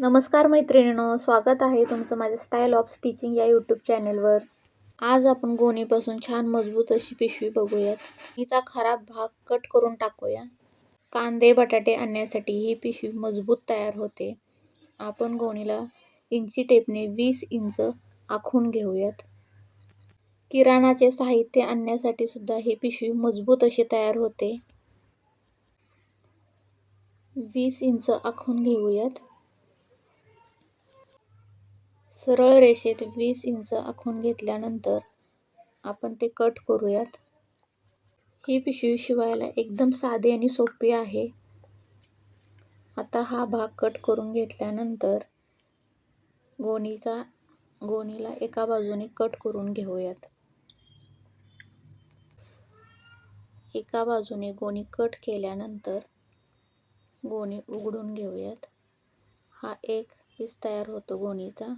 नमस्कार मैत्रिणींनो स्वागत आहे तुमचं माझ्या स्टाईल ऑफ स्टिचिंग या यूट्यूब चॅनेलवर आज आपण गोणीपासून छान मजबूत अशी पिशवी बघूयात. हिचा खराब भाग कट करून टाकूया. कांदे बटाटे आणण्यासाठी ही पिशवी मजबूत तयार होते. आपण गोणीला इंची टेपने वीस इंच आखून घेऊयात. किराणाचे साहित्य आणण्यासाठी सुद्धा ही पिशवी मजबूत अशी तयार होते. वीस इंच आखून घेऊयात. सरळ रेषेत वीस इंच आखून घेतल्यानंतर आपण ते कट करूयात. ही पिशवी शिवायला एकदम साधी आणि सोपी आहे. आता हा भाग कट करून घेतल्यानंतर गोणीचा गोणीला एका बाजूने कट करून घेऊयात. एका बाजूने गोणी कट केल्यानंतर गोणी उघडून घेऊयात. हा एक पीस तयार होतो गोणीचा.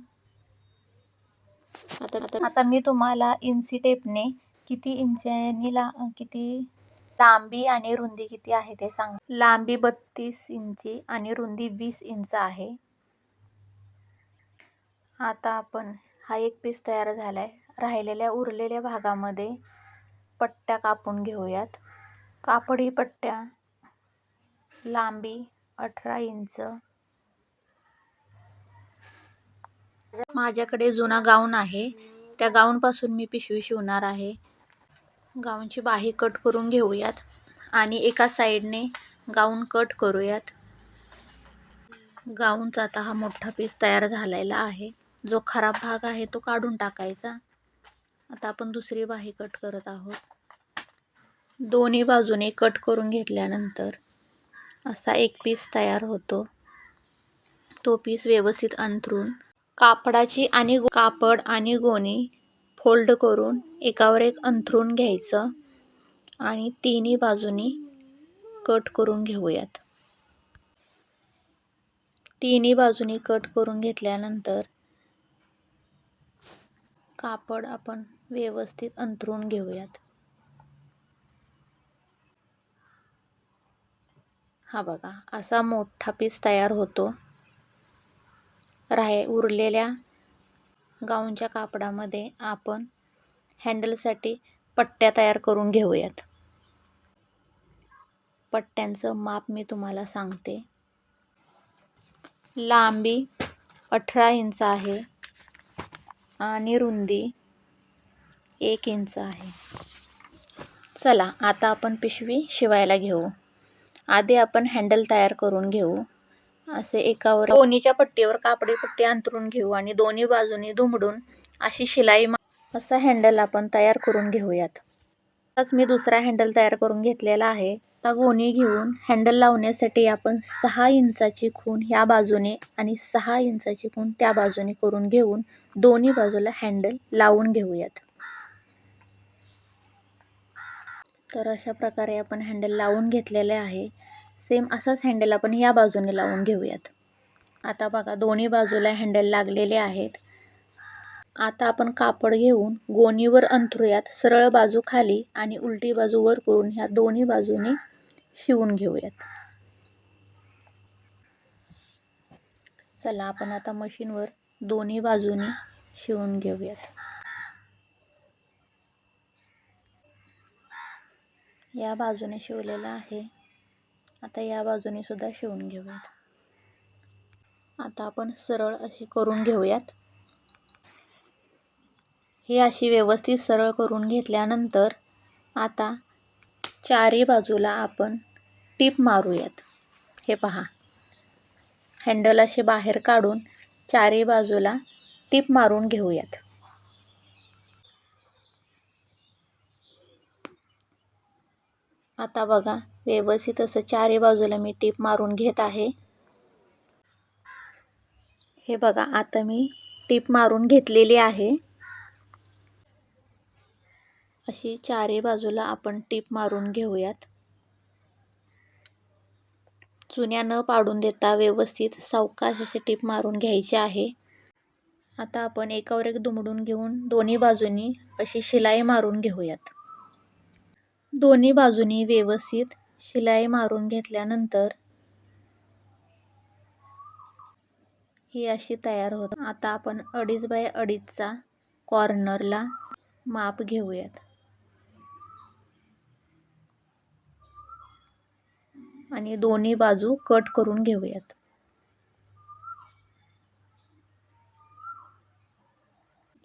आता आता मी तुम्हाला इंची टेपने किती इंचांनी ला किती लांबी आणि रुंदी किती आहे ते सांग. लांबी बत्तीस इंची आणि रुंदी वीस इंच आहे. आता आपण हा एक पीस तयार झाला आहे राहिलेल्या उरलेल्या भागामध्ये पट्ट्या कापून घेऊयात. कापडी पट्ट्या लांबी अठरा इंच माझ्याकडे जुना गाऊन आहे. त्या गाऊनपासून मी पिशवी शिवणार आहे. गाऊनची बाही कट करून घेऊयात आणि एका साईडने गाऊन कट करूयात. गाऊनचा आता हा मोठा पीस तयार झालेला आहे. जो खराब भाग आहे तो काढून टाकायचा. आता आपण दुसरी बाही कट करत आहोत. दोन्ही बाजूने कट करून घेतल्यानंतर असा एक पीस तयार होतो. तो पीस व्यवस्थित अंथरून कापडाची आणि कापड आणि गोणी फोल्ड करून एकावर एक अंथरून घ्यायचं आणि तिन्ही बाजूनी कट करून घेऊयात. तिन्ही बाजूनी कट करून घेतल्यानंतर कापड आपण व्यवस्थित अंथरून घेऊयात. हा बघा असा मोठा पीस तयार होतो. राहे उरलेल्या गाऊनच्या कापडामध्ये आपण हँडलसाठी पट्ट्या तयार करून घेऊयात. पट्ट्यांचं माप मी तुम्हाला सांगते. लांबी अठरा इंच आहे आणि रुंदी एक इंच आहे. चला आता आपण पिशवी शिवायला घेऊ. आधी आपण हँडल तयार करून घेऊ. असे एकावर दोन्हीच्या पट्टीवर कापडी पट्टी अंतरून घेऊ आणि दोन्ही बाजूनी दुमडून अशी शिलाई असा हँडल आपण तयार करून घेऊयात. आताच मी दुसरा हँडल तयार करून घेतलेला आहे. आता गोणी घेऊन हँडल लावण्यासाठी आपण सहा इंचाची खून ह्या बाजूने आणि सहा इंचाची खून त्या बाजूने करून घेऊन दोन्ही बाजूला हँडल लावून घेऊयात. तर अशा प्रकारे आपण हँडल लावून घेतलेले आहे. सेम असाच हँडल आपण या बाजूने लावून घेऊयात. आता बघा दोन्ही बाजूला हँडल लागलेले आहेत. आता आपण कापड घेऊन गोणीवर अंथरूयात सरळ बाजू खाली आणि उलटी बाजू वर करून ह्या दोन्ही बाजूने शिवून घेऊयात. चला आपण आता मशीनवर दोन्ही बाजूनी शिवून घेऊयात. या बाजूने शिवलेला आहे. आता या बाजूने सुद्धा शिवून घेऊयात. आता आपण सरळ अशी करून घेऊयात. हे अशी व्यवस्थित सरळ करून घेतल्यानंतर आता चारी बाजूला आपण टीप मारूयात. हे पहा. हँडल असे बाहेर काढून चारी बाजूला टीप मारून घेऊयात. आता बघा व्यवस्थित असं चारही बाजूला मी टीप मारून घेत आहे. हे बघा आता मी टीप मारून घेतलेली आहे. अशी चारही बाजूला आपण टीप मारून घेऊयात. चुन्या न पाडून देता व्यवस्थित सावकाश असे टीप मारून घ्यायचे आहे. आता आपण एकावर एक दुमडून घेऊन दोन्ही बाजूनी अशी शिलाई मारून घेऊयात. दोन्ही बाजूनी व्यवस्थित शिलाई मारून घेतल्यानंतर ही अशी तयार होत. आता आपण अडीच बाय अडीचचा कॉर्नरला माप घेऊयात. आणि दोन्ही बाजू कट करून घेऊयात.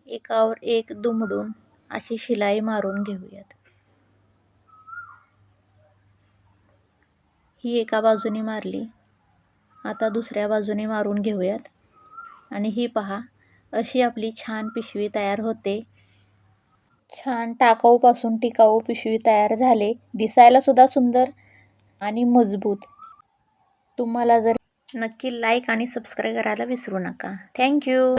एकावर एक दुमडून अशी शिलाई मारून घेऊयात. ही एका बाजूने मारली. आता दुसऱ्या बाजूने मारून घेऊयात. आणि ही पहा अशी आपली छान पिशवी तयार होते. छान टाकाऊपासून टिकाऊ पिशवी तयार झाले. दिसायला सुद्धा सुंदर आणि मजबूत. तुम्हाला जर नक्की लाईक आणि सबस्क्राईब करायला विसरू नका. थँक्यू.